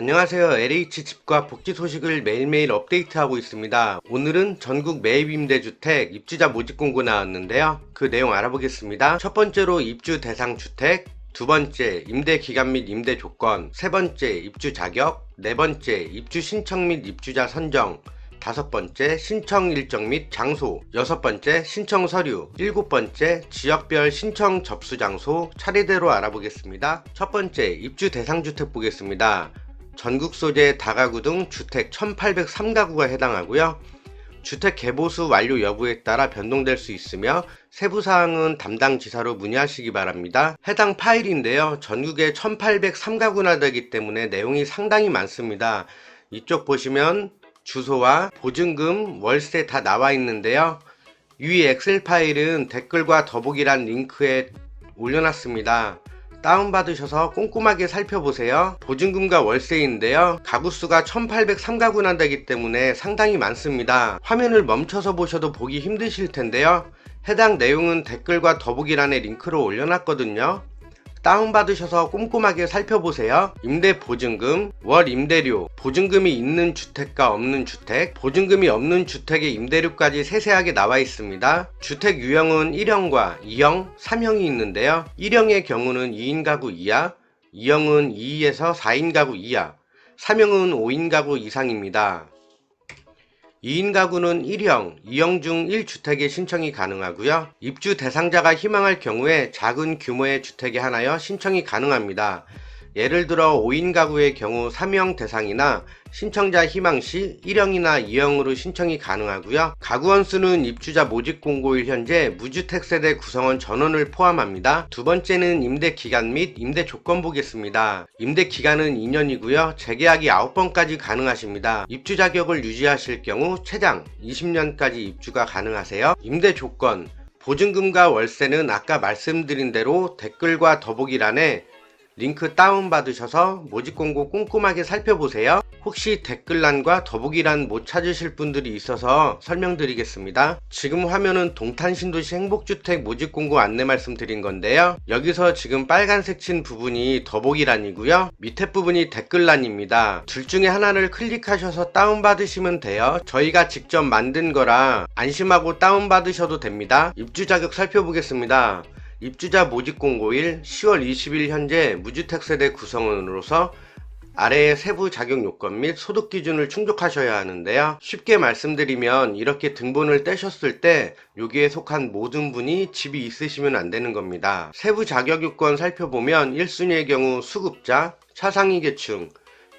안녕하세요. LH 집과 복지 소식을 매일매일 업데이트하고 있습니다. 오늘은 전국 매입 임대주택 입주자 모집 공고 나왔는데요. 그 내용 알아보겠습니다. 첫 번째로 입주 대상 주택, 두 번째 임대 기간 및 임대 조건, 세 번째 입주 자격, 네 번째 입주 신청 및 입주자 선정, 다섯 번째 신청 일정 및 장소, 여섯 번째 신청 서류, 일곱 번째 지역별 신청 접수 장소 차례대로 알아보겠습니다. 첫 번째 입주 대상 주택 보겠습니다. 전국 소재 다가구 등 주택 1803가구가 해당하고요. 주택 개보수 완료 여부에 따라 변동될 수 있으며 세부 사항은 담당 지사로 문의하시기 바랍니다. 해당 파일인데요. 전국에 1803가구나 되기 때문에 내용이 상당히 많습니다. 이쪽 보시면 주소와 보증금, 월세 다 나와 있는데요. 위 엑셀 파일은 댓글과 더보기란 링크에 올려놨습니다. 다운받으셔서 꼼꼼하게 살펴보세요. 보증금과 월세인데요. 가구수가 1803가구나 되기 때문에 상당히 많습니다. 화면을 멈춰서 보셔도 보기 힘드실 텐데요. 해당 내용은 댓글과 더보기란에 링크로 올려놨거든요. 다운받으셔서 꼼꼼하게 살펴보세요. 임대 보증금, 월 임대료, 보증금이 있는 주택과 없는 주택, 보증금이 없는 주택의 임대료까지 세세하게 나와 있습니다. 주택 유형은 1형과 2형, 3형이 있는데요. 1형의 경우는 2인 가구 이하, 2형은 2에서 4인 가구 이하, 3형은 5인 가구 이상입니다. 2인 가구는 1형, 2형 중 1주택에 신청이 가능하고요. 입주 대상자가 희망할 경우에 작은 규모의 주택에 하나여 신청이 가능합니다. 예를 들어 5인 가구의 경우 3형 대상이나 신청자 희망 시 1형이나 2형으로 신청이 가능하고요. 가구원 수는 입주자 모집 공고일 현재 무주택 세대 구성원 전원을 포함합니다. 두 번째는 임대 기간 및 임대 조건 보겠습니다. 임대 기간은 2년이고요. 재계약이 9번까지 가능하십니다. 입주 자격을 유지하실 경우 최장 20년까지 입주가 가능하세요. 임대 조건 보증금과 월세는 아까 말씀드린 대로 댓글과 더보기란에 링크 다운받으셔서 모집 공고 꼼꼼하게 살펴보세요. 혹시 댓글란과 더보기란 못 찾으실 분들이 있어서 설명드리겠습니다. 지금 화면은 동탄신도시 행복주택 모집 공고 안내 말씀드린 건데요. 여기서 지금 빨간색 친 부분이 더보기란이고요. 밑에 부분이 댓글란입니다. 둘 중에 하나를 클릭하셔서 다운받으시면 돼요. 저희가 직접 만든 거라 안심하고 다운받으셔도 됩니다. 입주 자격 살펴보겠습니다. 입주자 모집 공고일 10월 20일 현재 무주택 세대 구성원으로서 아래의 세부 자격 요건 및 소득 기준을 충족하셔야 하는데요. 쉽게 말씀드리면 이렇게 등본을 떼셨을 때 여기에 속한 모든 분이 집이 있으시면 안 되는 겁니다. 세부 자격 요건 살펴보면 1순위의 경우 수급자, 차상위 계층,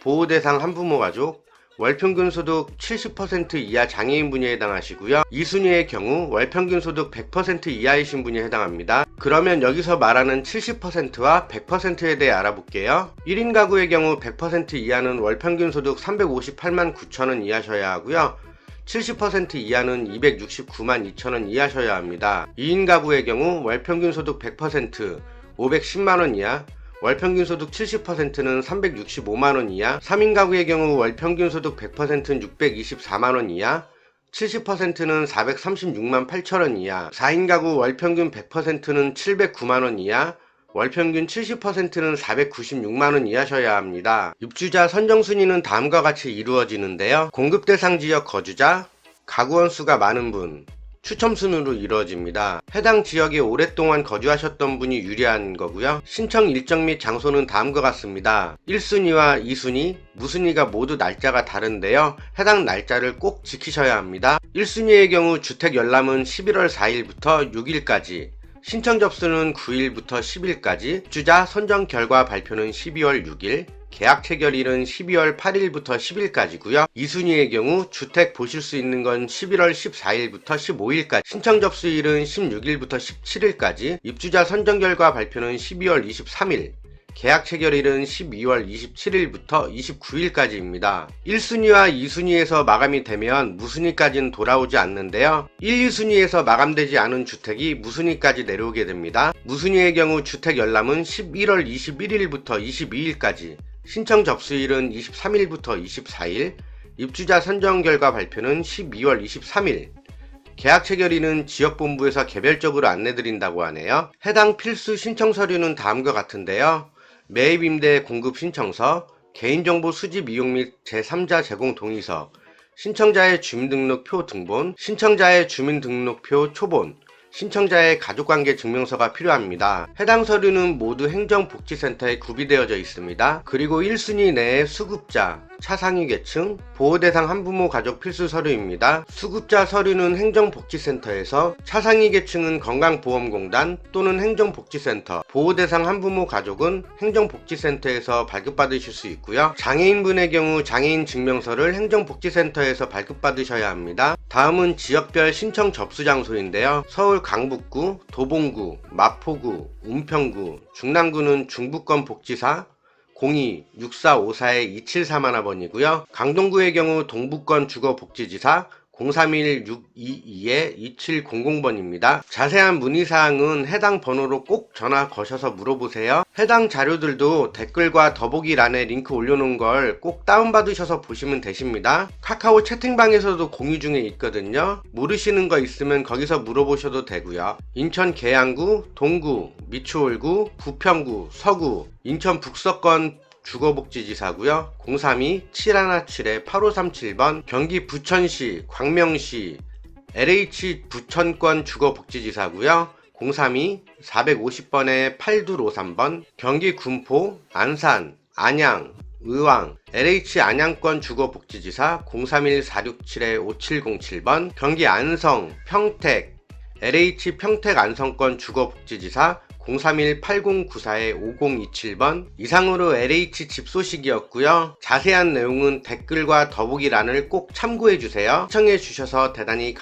보호 대상 한부모 가족, 월평균 소득 70% 이하 장애인 분야에 해당하시고요. 2순위의 경우 월평균 소득 100% 이하이신 분이 해당합니다. 그러면 여기서 말하는 70%와 100%에 대해 알아볼게요. 1인 가구의 경우 100% 이하는 월평균 소득 358만 9천원 이하셔야 하고요. 70% 이하는 269만 2천원 이하셔야 합니다. 2인 가구의 경우 월평균 소득 100% 510만원 이하, 월평균 소득 70%는 365만원 이하, 3인 가구의 경우 월평균 소득 100%는 624만원 이하, 70%는 436만 8천원 이하, 4인 가구 월평균 100%는 709만원 이하, 월평균 70%는 496만원 이하셔야 합니다. 입주자 선정 순위는 다음과 같이 이루어지는데요. 공급 대상 지역 거주자, 가구원 수가 많은 분, 추첨 순으로 이루어집니다. 해당 지역에 오랫동안 거주하셨던 분이 유리한 거고요. 신청 일정 및 장소는 다음과 같습니다. 1순위와 2순위, 무순위가 모두 날짜가 다른데요. 해당 날짜를 꼭 지키셔야 합니다. 1순위의 경우 주택 열람은 11월 4일부터 6일까지, 신청 접수는 9일부터 10일까지, 주자 선정 결과 발표는 12월 6일, 계약 체결일은 12월 8일부터 10일까지고요. 2순위의 경우 주택 보실 수 있는 건 11월 14일부터 15일까지, 신청 접수일은 16일부터 17일까지, 입주자 선정 결과 발표는 12월 23일, 계약 체결일은 12월 27일부터 29일까지입니다. 1순위와 2순위에서 마감이 되면 무순위까지는 돌아오지 않는데요. 1, 2순위에서 마감되지 않은 주택이 무순위까지 내려오게 됩니다. 무순위의 경우 주택 열람은 11월 21일부터 22일까지, 신청 접수일은 23일부터 24일, 입주자 선정 결과 발표는 12월 23일, 계약 체결일은 지역본부에서 개별적으로 안내드린다고 하네요. 해당 필수 신청 서류는 다음과 같은데요. 매입 임대 공급 신청서, 개인정보 수집 이용 및 제3자 제공 동의서, 신청자의 주민등록표 등본, 신청자의 주민등록표 초본, 신청자의 가족관계 증명서가 필요합니다. 해당 서류는 모두 행정복지센터에 구비되어져 있습니다. 그리고 1순위 내에 수급자, 차상위 계층, 보호대상 한부모 가족 필수 서류입니다. 수급자 서류는 행정복지센터에서, 차상위 계층은 건강보험공단 또는 행정복지센터, 보호대상 한부모 가족은 행정복지센터에서 발급받으실 수 있고요. 장애인분의 경우 장애인 증명서를 행정복지센터에서 발급받으셔야 합니다. 다음은 지역별 신청 접수 장소인데요. 서울 강북구, 도봉구, 마포구, 운평구, 중랑구는 중부권 복지사 02-6454-2741번이고요. 강동구의 경우 동부권 주거복지지사 031-622-2700번입니다. 자세한 문의사항은 해당 번호로 꼭 전화 거셔서 물어보세요. 해당 자료들도 댓글과 더보기란에 링크 올려놓은 걸 꼭 다운받으셔서 보시면 되십니다. 카카오 채팅방에서도 공유 중에 있거든요. 모르시는 거 있으면 거기서 물어보셔도 되고요. 인천 계양구, 동구, 미추홀구, 부평구, 서구, 인천 북서권 주거복지지사고요. 032-717-8537번 경기 부천시, 광명시, LH 부천권 주거복지지사고요. 032-450번에8253번 경기 군포, 안산, 안양, 의왕, LH 안양권 주거복지지사 031-467-5707번 경기 안성, 평택, LH 평택 안성권 주거복지지사 031-8094-5027번 이상으로 LH 집 소식이었고요. 자세한 내용은 댓글과 더보기란을 꼭 참고해 주세요. 시청해 주셔서 대단히